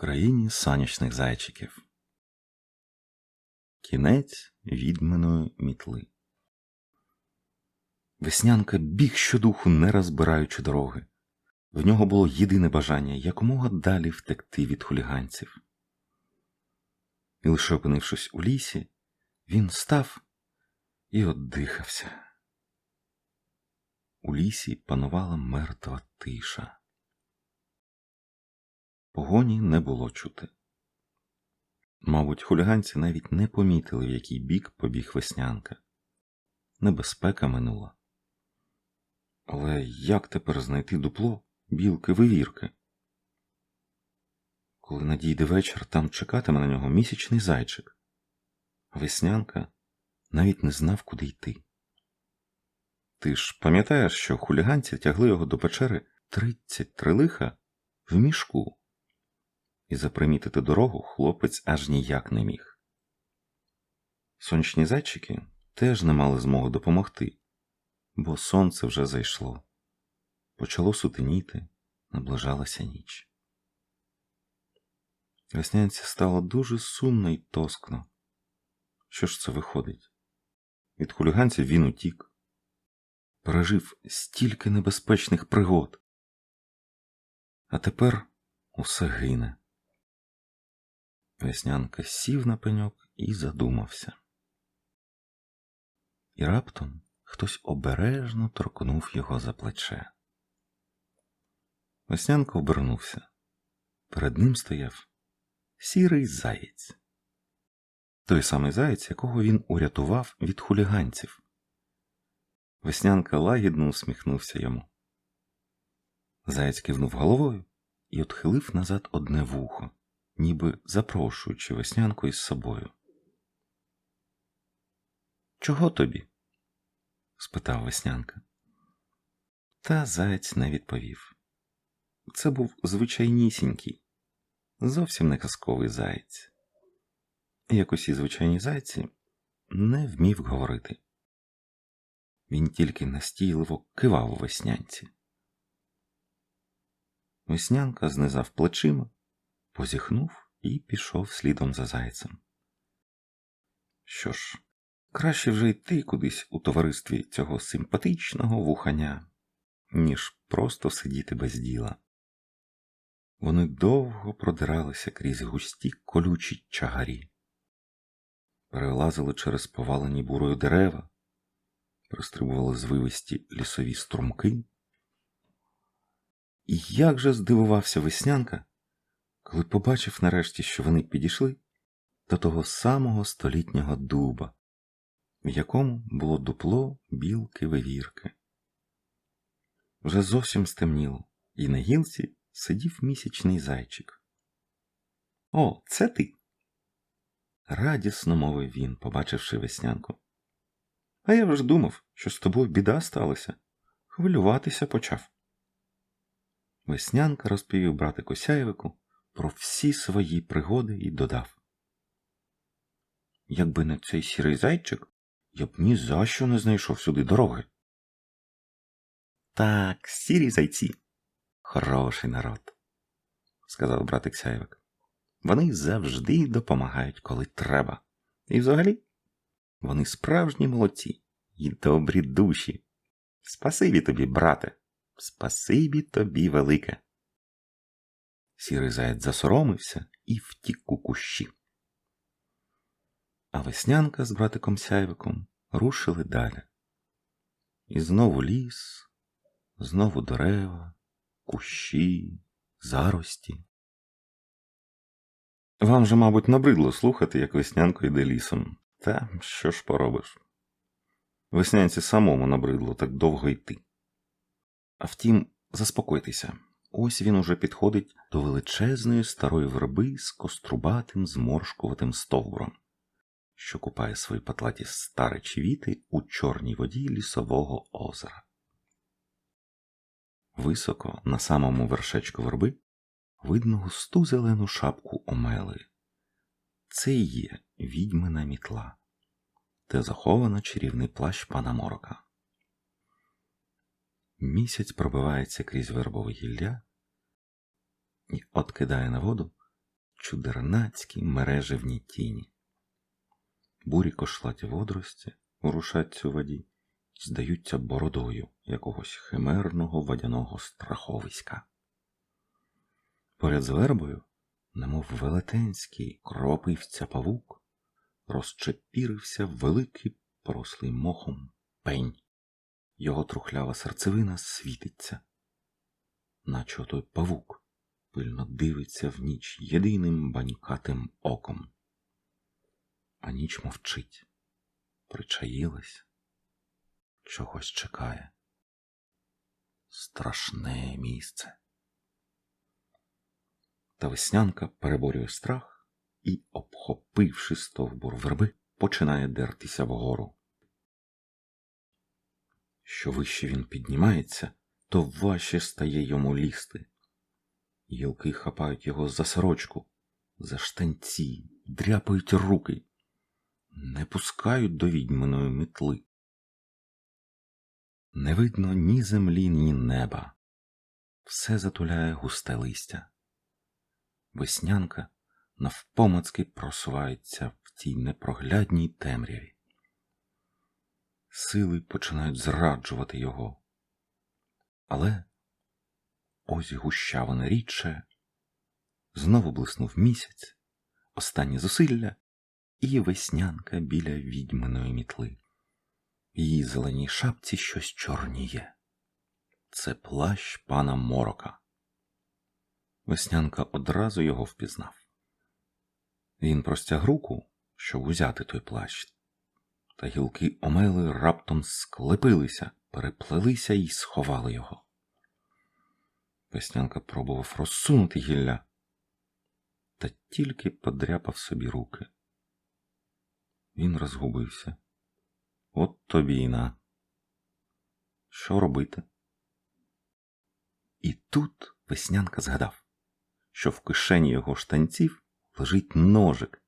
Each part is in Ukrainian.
країні сонячних зайчиків. Кінець відьминої мітли. Веснянка біг щодуху, не розбираючи дороги. В нього було єдине бажання якомога далі втекти від хуліганців. І лише опинившись у лісі, він став і оддихався. У лісі панувала мертва тиша. Погоні не було чути. Мабуть, хуліганці навіть не помітили, в який бік побіг веснянка. Небезпека минула. Але як тепер знайти дупло білки вивірки? Коли надійде вечір, там чекатиме на нього місячний зайчик. Веснянка навіть не знав, куди йти. Ти ж пам'ятаєш, що хуліганці тягли його до печери тридцять три лиха в мішку, і запримітити дорогу хлопець аж ніяк не міг. Сонячні зайчики теж не мали змоги допомогти, бо сонце вже зайшло. Почало сутеніти, наближалася ніч. Веснянці стало дуже сумно й тоскно. Що ж це виходить? Від хуліганців він утік, пережив стільки небезпечних пригод. А тепер усе гине. Веснянка сів на пеньок і задумався. І раптом хтось обережно торкнув його за плече. Веснянка обернувся. Перед ним стояв сірий заєць. Той самий заєць, якого він урятував від хуліганців. Веснянка лагідно усміхнувся йому. Заєць кивнув головою і отхилив назад одне вухо, ніби запрошуючи веснянку із собою. Чого тобі? спитав веснянка. Та заєць не відповів. Це був звичайнісінький, зовсім не казковий заєць. Як усі звичайні зайці, не вмів говорити. Він тільки настійливо кивав веснянці. Веснянка знизав плечима, позіхнув і пішов слідом за зайцем. Що ж, краще вже йти кудись у товаристві цього симпатичного вуханя, ніж просто сидіти без діла. Вони довго продиралися крізь густі колючі чагарі, перелазили через повалені бурою дерева, пристрибували звивисті лісові струмки. І як же здивувався веснянка, коли побачив нарешті, що вони підійшли до того самого столітнього дуба, в якому було дупло білки вивірки. Вже зовсім стемніло, і на гілці сидів місячний зайчик. О, це ти. Радісно мовив він, побачивши веснянку. А я вже думав, що з тобою біда сталася. Хвилюватися почав. Веснянка розповів братику Сяєвику про всі свої пригоди і додав. Якби не цей сірий зайчик, я б ні за що не знайшов сюди дороги. Так, сірі зайці. Хороший народ, сказав братик Сяєвик. Вони завжди допомагають, коли треба. І взагалі вони справжні молодці і добрі душі. Спасибі тобі, брате, спасибі тобі велике. Сірий заяць засоромився і втік у кущі. А веснянка з братиком Сяйвиком рушили далі. І знову ліс, знову дерева, кущі, зарості. Вам же, мабуть, набридло слухати, як веснянко йде лісом. Та що ж поробиш? Веснянці самому набридло так довго йти. А втім, заспокойтеся, ось він уже підходить до величезної старої верби з кострубатим зморшкуватим стовбуром, що купає свої патлаті старечі віти у чорній воді лісового озера. Високо, на самому вершечку верби, видно густу зелену шапку омели. Це і є відьмина мітла, де заховано чарівний плащ пана морока. Місяць пробивається крізь вербове гілля і откидає на воду чудернацькі мережевні тіні. Бурі кошлаті водорості ворушаться у воді і здаються бородою якогось химерного водяного страховиська. Поряд з вербою, немов велетенський кропивця павук, розчепірився великий порослий мохом пень. Його трухлява серцевина світиться, наче той павук пильно дивиться в ніч єдиним банькатим оком. А ніч мовчить, причаїлась, чогось чекає. Страшне місце. Та веснянка переборює страх і, обхопивши стовбур верби, починає дертися вгору. Що вище він піднімається, то важче стає йому лізти. Гілки хапають його за сорочку, за штанці, дряпають руки, не пускають до відьминої мітли. Не видно ні землі, ні неба. Все затуляє густе листя. Веснянка навпомацки просувається в тій непроглядній темряві. Сили починають зраджувати його. Але ось гущавина рідше, знову блиснув місяць, останні зусилля, і веснянка біля відьминої мітли. В її зеленій шапці щось чорніє. Це плащ пана Морока. Веснянка одразу його впізнав. Він простяг руку, щоб узяти той плащ, та гілки омели раптом склепилися, переплелися і сховали його. Веснянка пробував розсунути гілля, та тільки подряпав собі руки. Він розгубився. От тобі й на. Що робити? І тут веснянка згадав, що в кишені його штанців лежить ножик,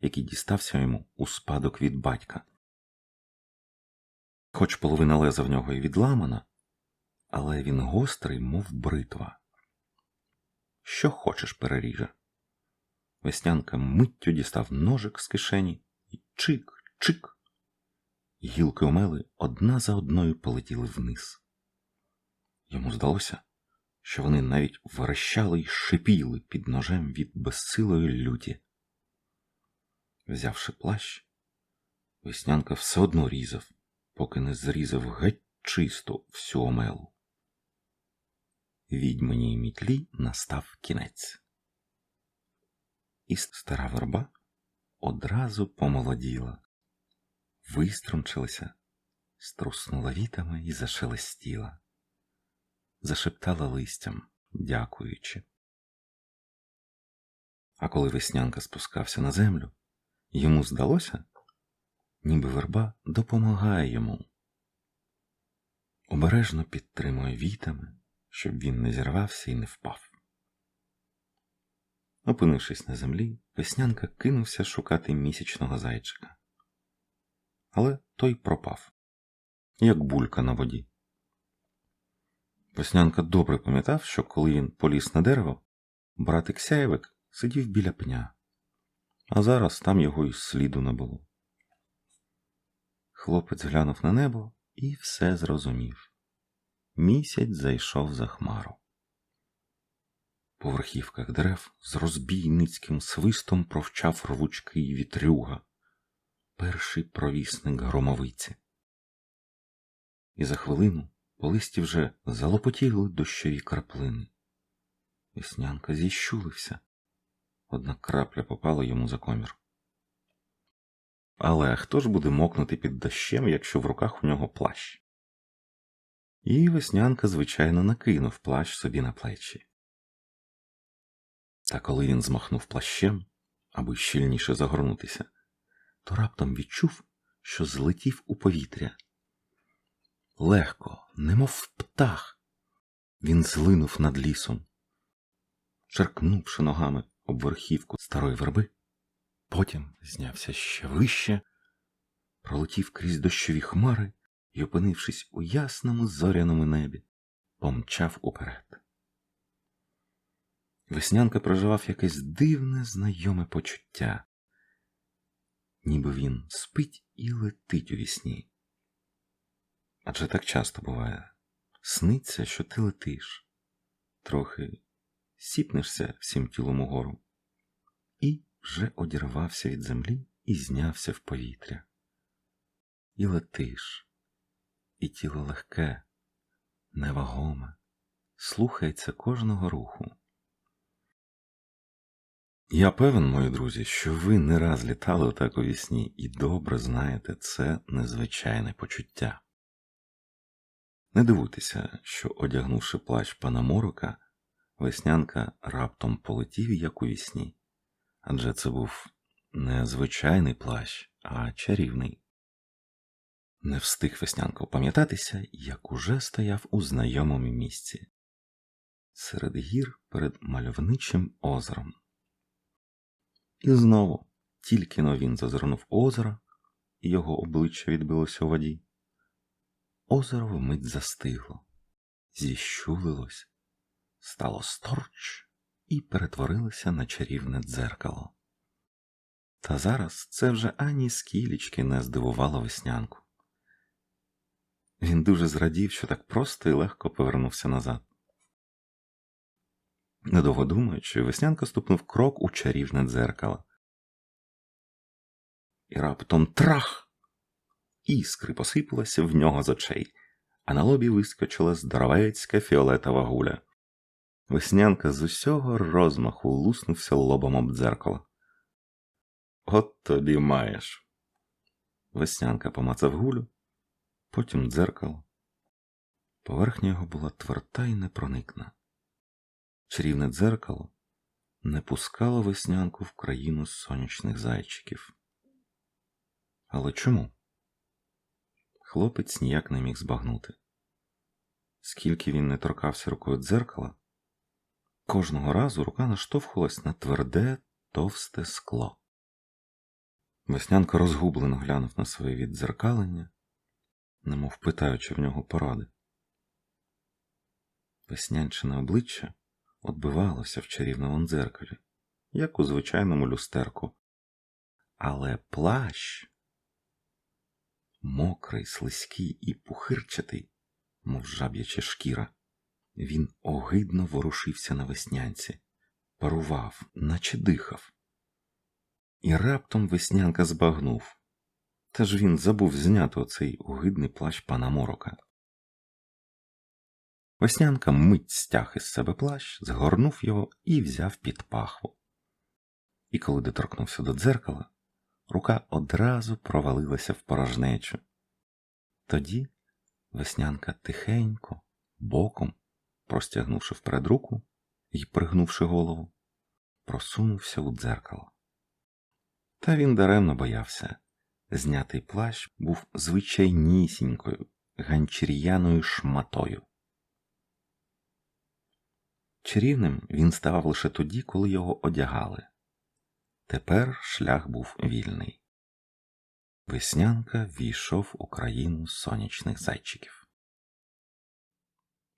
який дістався йому у спадок від батька. Хоч половина леза в нього і відламана, але він гострий, мов бритва. Що хочеш, переріже. Веснянка миттю дістав ножик з кишені і чик, чик. Гілки омели одна за одною полетіли вниз. Йому здалося, що вони навіть верещали й шипіли під ножем від безсилої люті. Взявши плащ, веснянка все одно різав, поки не зрізав геть чисто всю омелу. Відьманій мітлі настав кінець. І стара верба одразу помолоділа, виструмчилася, струснула вітами і зашелестіла, зашептала листям, дякуючи. А коли веснянка спускався на землю, йому здалося, ніби верба допомагає йому, обережно підтримує вітами, щоб він не зірвався і не впав. Опинившись на землі, веснянка кинувся шукати місячного зайчика. Але той пропав, як булька на воді. Веснянка добре пам'ятав, що коли він поліз на дерево, братик сяєвик сидів біля пня, а зараз там його й сліду не було. Хлопець глянув на небо і все зрозумів. Місяць зайшов за хмару. По верхівках дерев з розбійницьким свистом провчав рвучкий вітрюга, перший провісник громовиці. І за хвилину по листі вже залопотіли дощові краплини. Веснянка зіщулився. Одна крапля попала йому за комір. Але хто ж буде мокнути під дощем, якщо в руках у нього плащ? І веснянка, звичайно, накинув плащ собі на плечі. Та коли він змахнув плащем, аби щільніше загорнутися, то раптом відчув, що злетів у повітря. Легко, немов птах, він злинув над лісом, черкнувши ногами об верхівку старої верби, потім знявся ще вище, пролетів крізь дощові хмари і, опинившись у ясному зоряному небі, помчав уперед. Веснянка проживав якесь дивне знайоме почуття, ніби він спить і летить у вісні. Адже так часто буває. Сниться, що ти летиш, трохи сіпнешся всім тілом угору, вже одірвався від землі і знявся в повітря. І летиш, і тіло легке, невагоме, слухається кожного руху. Я певен, мої друзі, що ви не раз літали отак у вісні і добре знаєте це незвичайне почуття. Не дивуйтеся, що, одягнувши плащ пана Морока, веснянка раптом полетів, як у вісні, адже це був не звичайний плащ, а чарівний. Не встиг веснянка опам'ятатися, як уже стояв у знайомому місці серед гір перед мальовничим озером. І знову, тільки но він зазирнув озеро, і його обличчя відбилося у воді. Озеро вмить застигло, зіщулилось, стало сторч і перетворилося на чарівне дзеркало. Та зараз це вже ані скілічки не здивувало веснянку. Він дуже зрадів, що так просто і легко повернувся назад. Недовго думаючи, веснянка ступнув крок у чарівне дзеркало. І раптом трах! Іскри посипалися в нього з очей, а на лобі вискочила здоровецька фіолетова гуля. Веснянка з усього розмаху луснувся лобом об дзеркало. От тобі маєш. Веснянка помацав гулю, потім дзеркало. Поверхня його була тверда і непроникна. Чарівне дзеркало не пускало веснянку в країну сонячних зайчиків. Але чому? Хлопець ніяк не міг збагнути. Скільки він не торкався рукою дзеркала, кожного разу рука наштовхувалась на тверде, товсте скло. Веснянка розгублено глянув на своє віддзеркалення, немов питаючи в нього поради. Веснянчине обличчя отбивалося в чарівному дзеркалі, як у звичайному люстерку, але плащ мокрий, слизький і пухирчатий, мов жаб'яча шкіра. Він огидно ворушився на веснянці, парував, наче дихав. І раптом веснянка збагнув. Та ж він забув зняти оцей огидний плащ пана морока. Веснянка мить стяг із себе плащ, згорнув його і взяв під пахву. І коли доторкнувся до дзеркала, рука одразу провалилася в порожнечу. Тоді веснянка тихенько, боком, простягнувши вперед руку і пригнувши голову, просунувся у дзеркало. Та він даремно боявся. Знятий плащ був звичайнісінькою, ганчір'яною шматою. Чарівним він ставав лише тоді, коли його одягали. Тепер шлях був вільний. Веснянка війшов у країну сонячних зайчиків.